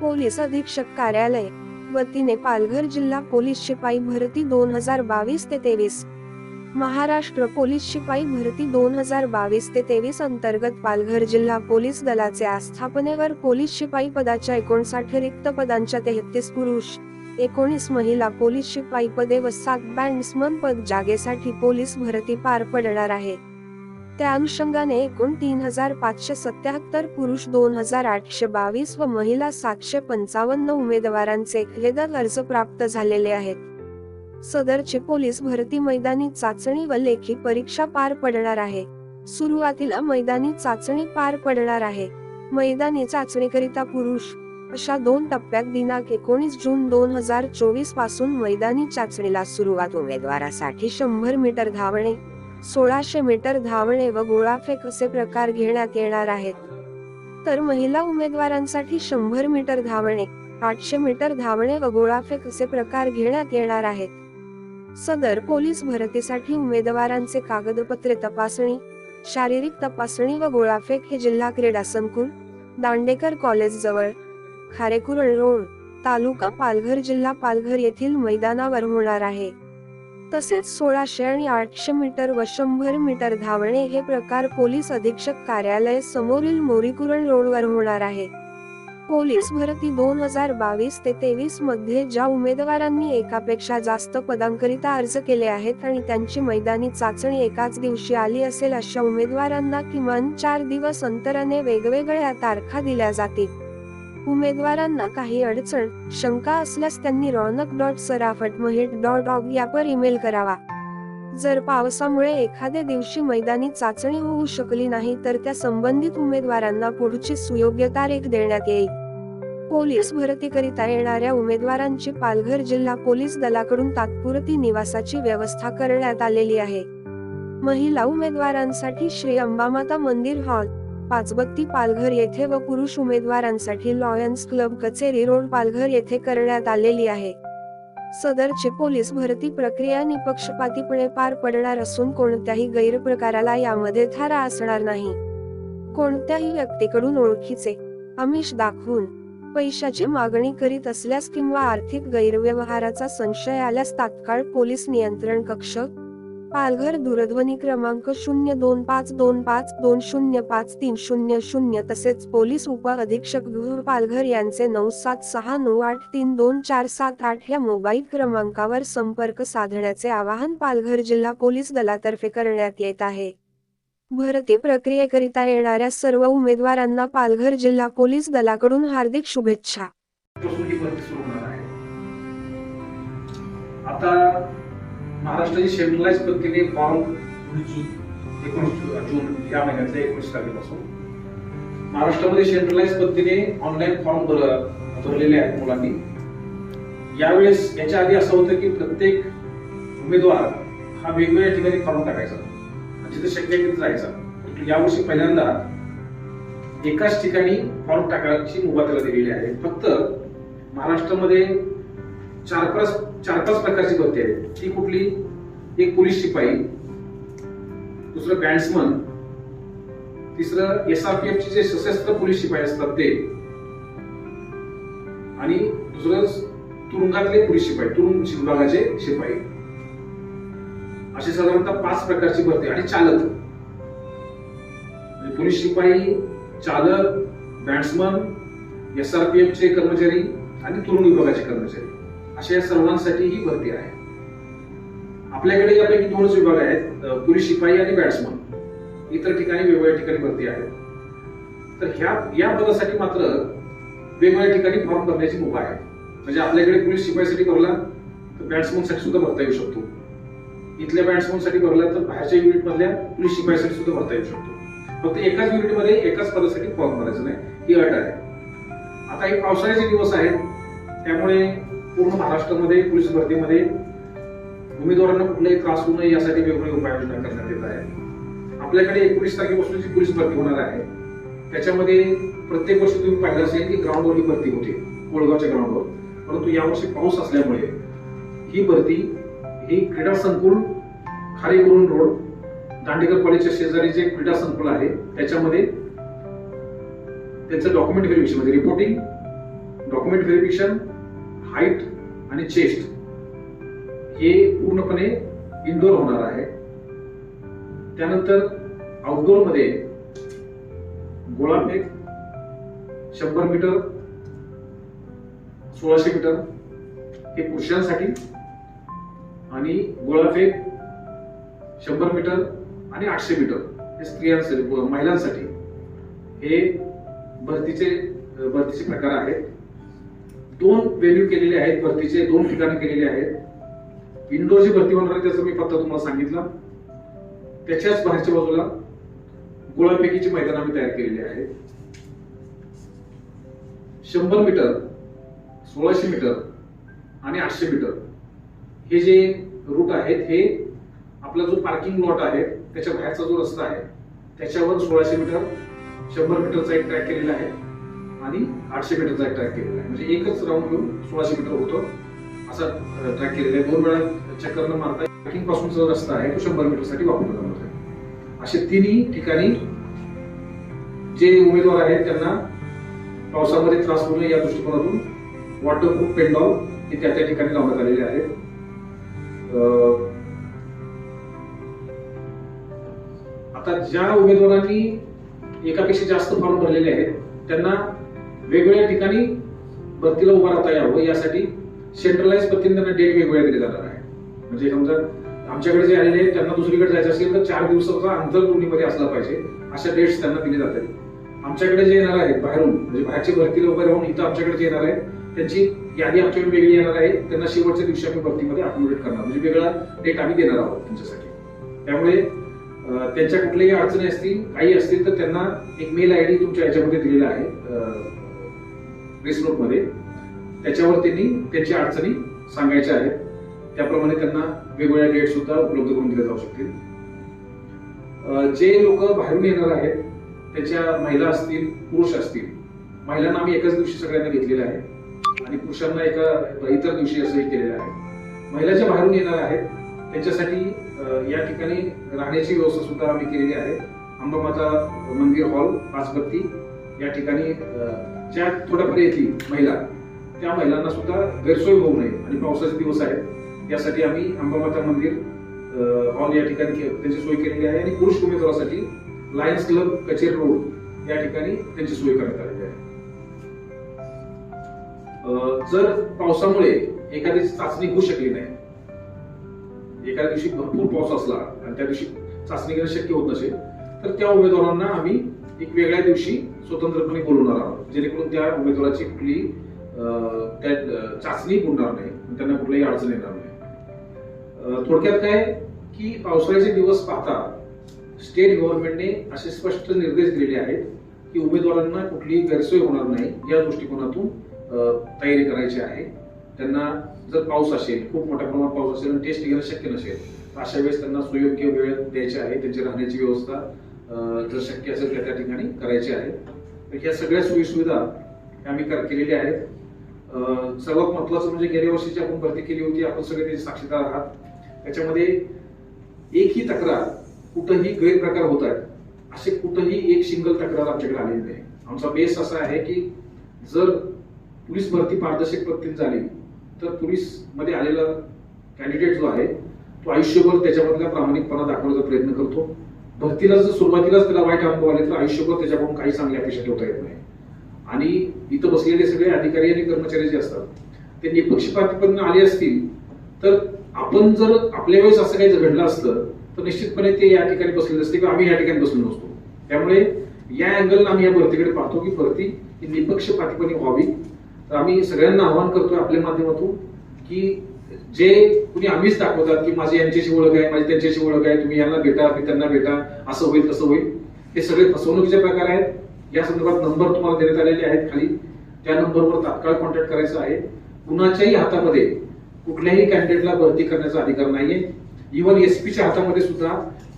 Police अधीक्षक कार्यालय वतीने पालघर जिल्हा पोलीस शिपाई भरती दोन हजार बावीस ते तेवीस. महाराष्ट्र पोलीस शिपाई भरती दोन हजार बावीस ते तेवीस अंतर्गत पालघर जिल्हा पोलीस दलाचे आस्थापनेवर पोलीस शिपाई पदाच्या एकोणसाठ रिक्त पदांच्या तेहतीस पुरुष एकोणीस महिला पोलीस शिपाई पदे व सात बँड्समन पद जागेसाठी पोलीस भरती पार पडणार आहे. त्या अनुषंगाने एकूण तीन हजार पाचशे सत्याहत्तर पुरुष दोन हजार आठशे बावीस व महिला सातशे पंचावन्न उमेदवारांचे लेखी अर्ज प्राप्त झालेले आहेत. सदरची पोलीस भरती मैदानी चाचणी व लेखी परीक्षा पार पडणार आहे. सुरुवातीला मैदानी चाचणी पार पडणार आहे. मैदानी चाचणीकरिता पुरुष अशा दोन टप्प्यात दिनांक एकोणीस जून दोन हजार चोवीसपासून मैदानी चाचणीला सुरुवात. उमेदवारासाठी शंभर मीटर धावणे सोळाशे मीटर धावणे व गोळाफेक असे प्रकार घेण्यात येणार आहेत? तर महिला उमेदवारांसाठी शंभर मीटर धावणे आठशे मीटर धावणे व गोळाफेक असे प्रकार घेण्यात येणार आहेत? सदर पोलीस भरतीसाठी उमेदवारांचे कागदपत्रे तपासणी शारीरिक तपासणी व गोळाफेक हे जिल्हा क्रीडा संकुल दांडेकर कॉलेज जवळ खारेकुरण रोड तालुका पालघर जिल्हा पालघर येथील मैदानावर होणार आहे. तसेच सोळाशे आणि आठशे मीटर व शंभर मीटर धावणे हे प्रकार पोलीस अधीक्षक कार्यालय समोरील मोरीकुरण रोडवर होणार आहे. पोलीस भरती दोन हजार बावीस ते तेवीसमध्ये ज्या उमेदवारांनी एकापेक्षा जास्त पदांकरिता अर्ज केले आहेत आणि त्यांची मैदानी चाचणी एकाच दिवशी आली असेल अशा उमेदवारांना किमान चार दिवस अंतराने वेगवेगळ्या तारखा दिल्या जातील. उमेदवारांना काही अडचण शंका असल्यास त्यांनी रौनक डॉट सराफट महेट डॉट ऑग यावर ईमेल करावा. जर पावसामुळे एखाद्या दिवशी मैदानी चाचणी होऊ शकली नाही तर त्या संबंधित उमेदवारांना पुढची सुयोग्य तारीख देण्यात येईल. पोलीस भरतीकरिता येणाऱ्या उमेदवारांची पालघर जिल्हा पोलीस दलाकडून तात्पुरती निवासाची व्यवस्था करण्यात आलेली आहे. महिला उमेदवारांसाठी श्री अंबामाता मंदिर हॉल पाचबत्ती पालघर येथे व पुरुष उमेदवारांसाठी lions club Kacheri road Palghar येथे करण्यात आलेली आहे. सदरची पोलीस भरती प्रक्रिया निपक्षपातीपणे पार पडणार असून कोणत्याही गैरप्रकाराला यामध्ये थारा असणार नाही. कोणत्याही व्यक्तीकडून ओळखीचे आमिष दाखवून पैशाची मागणी करीत असल्यास किंवा आर्थिक गैरव्यवहाराचा संशय आल्यास तात्काळ पोलीस नियंत्रण कक्ष पालघर दूरध्वनी क्रमांक शून्य दोन पाच दोन पाच दोन शून्य पाच तीन शून्य शून्य तसेच पोलीस उप अधीक्षक पालघर यांचे नऊ सात सहा नऊ आठ तीन दोन चार सात आठ या मोबाईल क्रमांकावर संपर्क साधण्याचे आवाहन पालघर जिल्हा पोलीस दलातर्फे करण्यात येत आहे. भरती प्रक्रियेकरिता येणाऱ्या सर्व उमेदवारांना पालघर जिल्हा पोलीस दलाकडून हार्दिक शुभेच्छा. आता महाराष्ट्राची सेंट्रलाइज पद्धतीने फॉर्म एकोणीस जून या महिन्यातल्या एकोणीस तारखेपासून. महाराष्ट्रामध्ये सेंट्रलाइज पद्धतीने ऑनलाईन फॉर्म भर भरलेले आहेत मुलांनी. यावेळेस याच्या आधी असं होतं की प्रत्येक उमेदवार हा वेगवेगळ्या ठिकाणी फॉर्म टाकायचा. जिथे शक्य तिथे जायचा. यावर्षी पहिल्यांदा एकाच ठिकाणी फॉर्म टाकायची मुभा त्याला दिलेली आहे. फक्त महाराष्ट्रामध्ये चार पाच चार पाच प्रकारची भरती आहे ती कुठली? एक पोलीस शिपाई दुसरं बँड्समन तिसरं एसआरपीएफ चे जे सशस्त्र पोलीस शिपाई असतात ते आणि दुसरं तुरुंगातले पोलीस शिपाई तुरुंग विभागाचे शिपाई. अशी साधारणतः पाच प्रकारची भरती आणि चालक. म्हणजे पोलीस शिपाई चालक बॅट्समन एसआरपीएफ चे कर्मचारी आणि तुरुंग विभागाचे कर्मचारी. अशा सर्वांसाठी ही भरती आहे. आपल्याकडे यापैकी दोनच विभाग आहेत पुरुष शिपाई आणि बॅट्समन इतर ठिकाणी वेगवेगळ्या ठिकाणी भरती आहे तर ह्या या पदासाठी मात्र वेगवेगळ्या ठिकाणी फॉर्म भरण्याची मुभा आहे. म्हणजे आपल्याकडे पोलीस शिपाईसाठी भरला तर बॅट्समनसाठी सुद्धा भरता येऊ शकतो. इथल्या बॅट्समनसाठी भरला तर बाहेरच्या युनिट मधल्या पोलीस शिपाईसाठी सुद्धा भरता येऊ शकतो. फक्त एकाच युनिटमध्ये एकाच पदासाठी फॉर्म भरायचं नाही ही अट आहे. आता हे पावसाळ्याचे दिवस आहेत त्यामुळे पूर्ण महाराष्ट्रामध्ये पोलीस भरतीमध्ये उमेदवारांना कुठलाही त्रास होऊ नये यासाठी वेगवेगळ्या उपाययोजना करण्यात येत आहे आपल्याकडे एकोणीस तारखेपासून जी पोलीस भरती होणार आहे. त्याच्यामध्ये प्रत्येक वर्षी तुम्ही पाहिलं असेल की ग्राउंडवरही भरती होते कोळगावच्या ग्राउंडवर परंतु यावर्षी पाऊस असल्यामुळे ही भरती ही क्रीडा संकुल खारेकुरण रोड दांडेकर कॉलेजच्या शेजारी जे क्रीडा संकुल आहे त्याच्यामध्ये त्यांचं डॉक्युमेंट व्हेरिफिकेशन म्हणजे रिपोर्टिंग डॉक्युमेंट व्हेरिफिकेशन हाईट आणि चेस्ट हे पूर्णपणे इनडोअर होणार आहे. त्यानंतर आउटडोअरमध्ये गोळाफेक शंभर मीटर सोळाशे मीटर हे पुरुषांसाठी आणि गोळाफेक शंभर मीटर आणि आठशे मीटर हे स्त्रियांसाठी महिलांसाठी हे भरतीचे भरतीचे प्रकार आहेत. दोन व्हेन्यू केलेले आहेत भरतीचे दोन ठिकाणी केलेले आहेत. इंडोरची भरती होणार आहे त्याचं मी पत्ता तुम्हाला सांगितलं. त्याच्याच बाहेरच्या बाजूला गोळापेकीचे मैदान आम्ही तयार केलेली आहेत शंभर मीटर सोळाशे मीटर आणि आठशे मीटर. हे जे रूट आहेत हे आपला जो पार्किंग लॉट आहे त्याच्या बाहेरचा जो रस्ता आहे त्याच्यावर सोळाशे मीटर शंभर मीटरचा एक ट्रॅक केलेला आहे. आणि आठशे मीटरचा एक ट्रॅक केलेला आहे. म्हणजे एकच राऊंड घेऊन सोळाशे मीटर होतो. असा ट्रॅक केलेला आहे. दोन वेळा चक्कर न मारता ट्रॅकिंग पासूनचा जो रस्ता आहे तो शंभर मीटरसाठी वापरला जाणार आहे असे तिन्ही ठिकाणी जे उमेदवार आहेत त्यांना पावसामध्ये त्रास होऊ नये या दृष्टिकोनातून वॉटरप्रूफ पेंडॉल हे त्या त्या ठिकाणी लावण्यात आलेले आहेत. आता ज्या उमेदवारांनी एकापेक्षा जास्त फॉर्म भरलेले आहेत त्यांना वेगवेगळ्या ठिकाणी भरतीला उभा राहता यावं. यासाठी सेंट्रलाइज पद्धतीने त्यांना डेट वेगवेगळ्या दिले जाणार आहे म्हणजे समजा आमच्याकडे जे आलेले आहेत त्यांना दुसरीकडे जायचं असेल तर चार दिवसाचा अंतर दोन्हीमध्ये असला पाहिजे. अशा डेट्स त्यांना दिले जातात. आमच्याकडे जे येणार आहेत बाहेरून म्हणजे बाहेरची भरतीला उभे राहून इथं आमच्याकडे जे येणार आहे त्यांची यादी आमच्याकडे वेगळी येणार आहे. त्यांना शेवटच्या दिवशी आम्ही भरतीमध्ये अपलोडेट करणार. म्हणजे वेगळा डेट आम्ही देणार आहोत त्यांच्यासाठी. त्यामुळे त्यांच्या कुठल्याही अडचणी असतील काही असतील तर त्यांना एक मेल आय डी तुमच्या याच्यामध्ये दिलेला आहे. प्रेस मध्ये. त्याच्यावर त्यांनी त्यांच्या अडचणी सांगायच्या आहेत. त्याप्रमाणे त्यांना वेगवेगळ्या डेट सुद्धा उपलब्ध करून दिल्या जाऊ शकतील. जे लोक बाहेरून येणार आहेत त्याच्या महिला असतील पुरुष असतील महिलांना आम्ही एकाच दिवशी सगळ्यांना घेतलेलं आहे. आणि पुरुषांना एका इतर दिवशी असंही केलेलं आहे. महिला ज्या बाहेरून येणार आहेत त्यांच्यासाठी या ठिकाणी राहण्याची व्यवस्था सुद्धा आम्ही केलेली आहे. अंबामाता मंदिर हॉल पाचबत्ती या ठिकाणी अं, ज्या थोड्याफार येतील महिला त्या महिलांना सुद्धा गैरसोय होऊ नये. आणि पावसाचे दिवस आहेत. यासाठी आम्ही अंबामाता मंदिर हॉल या ठिकाणी त्यांची सोय केलेली आहे. आणि पुरुष उमेदवारासाठी लायन्स क्लब कचेरी रोड या ठिकाणी त्यांची सोय करण्यात आलेली आहे. अं, जर पावसामुळे एखादी चाचणी होऊ शकली नाही एखाद्या दिवशी भरपूर पाऊस असला आणि त्या दिवशी चाचणी घेणं शक्य होत नसेल तर त्या उमेदवारांना आम्ही एक वेगळ्या दिवशी स्वतंत्रपणे बोलवणार आहोत. जेणेकरून त्या उमेदवाराची कुठली अं, त्या चाचणी बुडणार नाही त्यांना कुठलीही अडचण येणार नाही. थोडक्यात काय की पावसाळ्याचे दिवस पाहता स्टेट गव्हर्नमेंटने असे स्पष्ट निर्देश दिलेले आहेत की उमेदवारांना कुठलीही गैरसोय होणार नाही या दृष्टिकोनातून तयारी करायची आहे. त्यांना जर पाऊस असेल खूप मोठ्या प्रमाणात पाऊस असेल आणि टेस्ट घेणं शक्य नसेल तर अशा वेळेस त्यांना सुयोग्य वेळ द्यायची आहे. त्यांची राहण्याची व्यवस्था जर शक्य असेल त्या त्या ठिकाणी करायची आहे. तर ह्या सगळ्या सोयी सुविधा ह्या आम्ही कर- केलेल्या आहेत. सर्वात महत्वाचं म्हणजे गेल्या वर्षीची आपण भरती केली होती आपण सगळे त्याचे साक्षीदार आहात. त्याच्यामध्ये एकही तक्रार कुठंही गैरप्रकार होत आहेत असे कुठंही एक सिंगल तक्रार आमच्याकडे आलेली नाही. आमचा बेस असा आहे की जर पोलीस भरती पारदर्शक पद्धतीने झाली तर पोलीसमध्ये आलेला कॅन्डिडेट जो आहे तो आयुष्यभर त्याच्यामधला प्रामाणिकपणा दाखवण्याचा प्रयत्न करतो. भरतीला जर सुरुवातीलाच त्याला वाईट अनुभव आले तर आयुष्यभर त्याच्याकडून काही चांगली अपेक्षा ठेवता येत नाही. आणि इथं बसलेले सगळे अधिकारी आणि कर्मचारी जे असतात ते निपक्षपातीपणे आले असतील तर आपण जर आपल्या वेळेस असं काही घडलं असतं तर निश्चितपणे ते या ठिकाणी बसलेले असते किंवा आम्ही या ठिकाणी बसलो नसतो. त्यामुळे या अँगल आम्ही या भरतीकडे पाहतो की भरती ही निपक्षपातीपणे व्हावी. तर आम्ही सगळ्यांना आवाहन करतोय आपल्या माध्यमातून की जे कुणी आम्हीच दाखवतात की माझी यांच्याशी ओळख आहे माझी त्यांच्याशी ओळख आहे तुम्ही यांना भेटा मी त्यांना भेटा असं होईल तसं होईल. हे सगळे फसवणुकीचे प्रकार आहेत. या संदर्भात नंबर तुम्हाला देण्यात आलेले आहेत खाली. त्या नंबरवर तात्काळ कॉन्टॅक्ट करायचा आहे. कुणाच्याही हातामध्ये कुठल्याही कॅन्डिडेटला भरती करण्याचा अधिकार नाहीये. इव्हन एसपीच्या हातामध्ये सुद्धा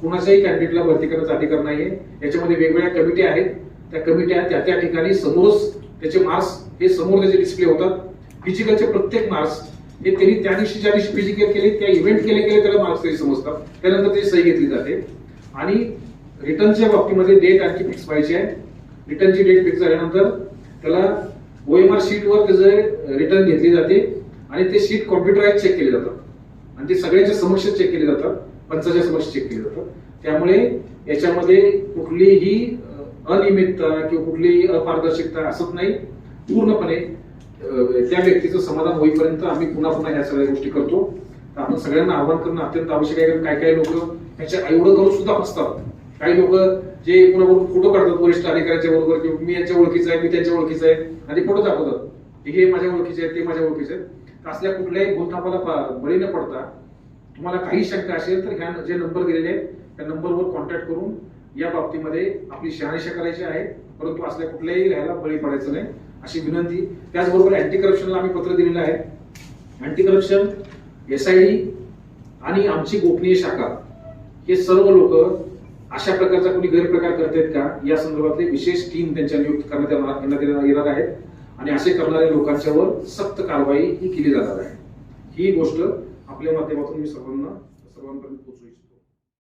कुणाच्याही कॅन्डिडेटला भरती करण्याचा अधिकार नाहीये. याच्यामध्ये वेगवेगळ्या कमिटी आहेत. त्या कमिट्या त्या त्या ठिकाणी समोरच त्याचे मार्क्स हे समोर त्याचे डिस्प्ले होतात. फिजिकलचे प्रत्येक मार्क्स हे त्यांनी त्या दिवशी ज्या दिवशी फिजिकल केले त्या इव्हेंट केले केले त्याला मार्क्स तरी समजतात. त्यानंतर ते सही घेतली जाते. आणि रिटर्नच्या बाबतीमध्ये डेट आणखी फिक्स पाहिजे आहे. रिटर्नची डेट फिक्स झाल्यानंतर त्याला ओएमआर शीटवर त्याचं रिटर्न घेतली जाते आणि ते शीट कॉम्प्युटराईज चेक केले जातात. आणि ते सगळ्यांच्या समक्ष चेक केले जातात. पंचाच्या समक्ष चेक केले जातात. त्यामुळे याच्यामध्ये कुठलीही अनियमितता किंवा कुठलीही अपारदर्शकता असत नाही. पूर्णपणे त्या व्यक्तीचं समाधान होईपर्यंत आम्ही पुन्हा पुन्हा ह्या सगळ्या गोष्टी करतो. आपण सगळ्यांना आव्हान करणं अत्यंत आवश्यक आहे कारण काय काही लोक ह्याच्या एवढं करून सुद्धा फसतात काही लोक जे कुणाबरोबर फोटो काढतात वरिष्ठ अधिकाऱ्यांच्या बरोबर किंवा मी यांच्या ओळखीचा आहे मी त्यांच्या ओळखीचा आहे आणि फोटो दाखवतात. हे माझ्या ओळखीचे आहेत ते माझ्या ओळखीचे आहेत. असल्या कुठल्याही भूलथापाला बळी न पडता तुम्हाला काही शंका असेल तर ह्या जे नंबर दिलेले आहेत त्या नंबरवर कॉन्टॅक्ट करून या बाबतीमध्ये आपली शहानिशा करायची आहे. परंतु असल्या कुठल्याही राहायला बळी पडायचं नाही. अशी विनंती. त्याचबरोबर अँटी करप्शनला आम्ही पत्र दिलेलं आहे. Anti corruption S I D आणि आमची गोपनीय शाखा. हे सर्व लोक अशा प्रकारचा कोणी गैरप्रकार करतायत का? या संदर्भातले विशेष टीम त्यांच्या नियुक्त करण्यात येणार येणार- येणार आहेत. आणि असे करणाऱ्या लोकांच्यावर सक्त कारवाई ही केली जाणार आहे. ही गोष्ट आपल्या माध्यमातून मी सर्वांना सर्वांपर्यंत